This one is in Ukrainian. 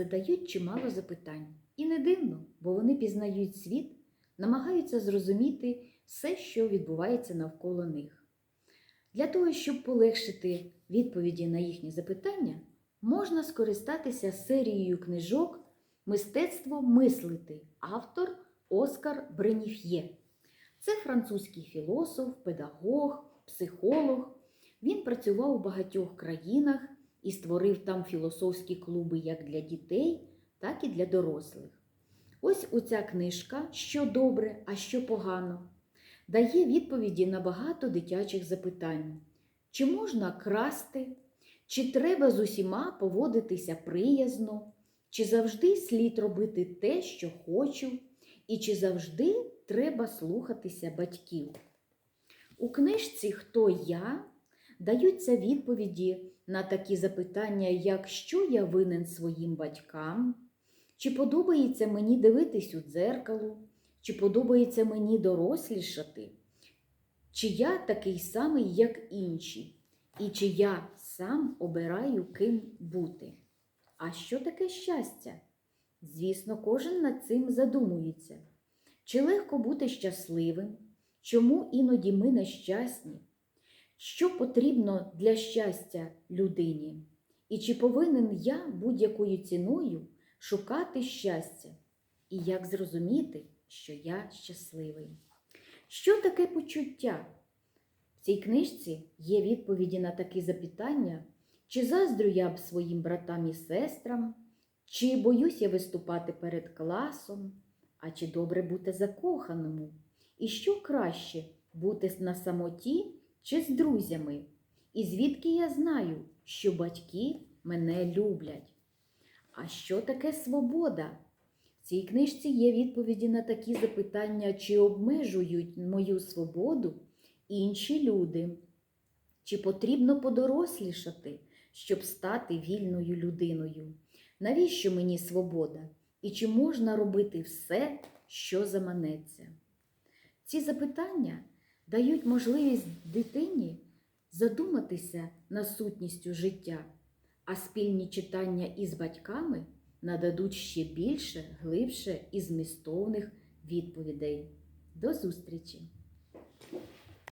задають чимало запитань. І не дивно, бо вони пізнають світ, намагаються зрозуміти все, що відбувається навколо них. Для того, щоб полегшити відповіді на їхні запитання, можна скористатися серією книжок Мистецтво мислити, автор Оскар Бреніф'є. Це французький філософ, педагог, психолог. Він працював у багатьох країнах і створив там філософські клуби як для дітей, так і для дорослих. Ось оця книжка Що добре, а що погано, дає відповіді на багато дитячих запитань. Чи можна красти, чи треба з усіма поводитися приязно, чи завжди слід робити те, що хочу, і чи завжди треба слухатися батьків. У книжці Хто я даються відповіді на такі запитання, як що я винен своїм батькам, чи подобається мені дивитись у дзеркало, чи подобається мені дорослішати, чи я такий самий, як інші, і чи я сам обираю ким бути. А що таке щастя? Звісно, кожен над цим задумується. Чи легко бути щасливим? Чому іноді ми нещасні? Що потрібно для щастя людині? І чи повинен я будь-якою ціною шукати щастя? І як зрозуміти, що я щасливий? Що таке почуття? В цій книжці є відповіді на такі запитання, чи заздрю я б своїм братам і сестрам, чи боюсь я виступати перед класом, а чи добре бути закоханому? І що краще бути на самоті чи з друзями? І звідки я знаю, що батьки мене люблять? А що таке свобода? В цій книжці є відповіді на такі запитання, чи обмежують мою свободу інші люди, чи потрібно подорослішати, щоб стати вільною людиною? Навіщо мені свобода? І чи можна робити все, що заманеться? Ці запитання дають можливість дитині задуматися над сутністю життя, а спільні читання із батьками нададуть ще більше, глибше і змістовних відповідей. До зустрічі!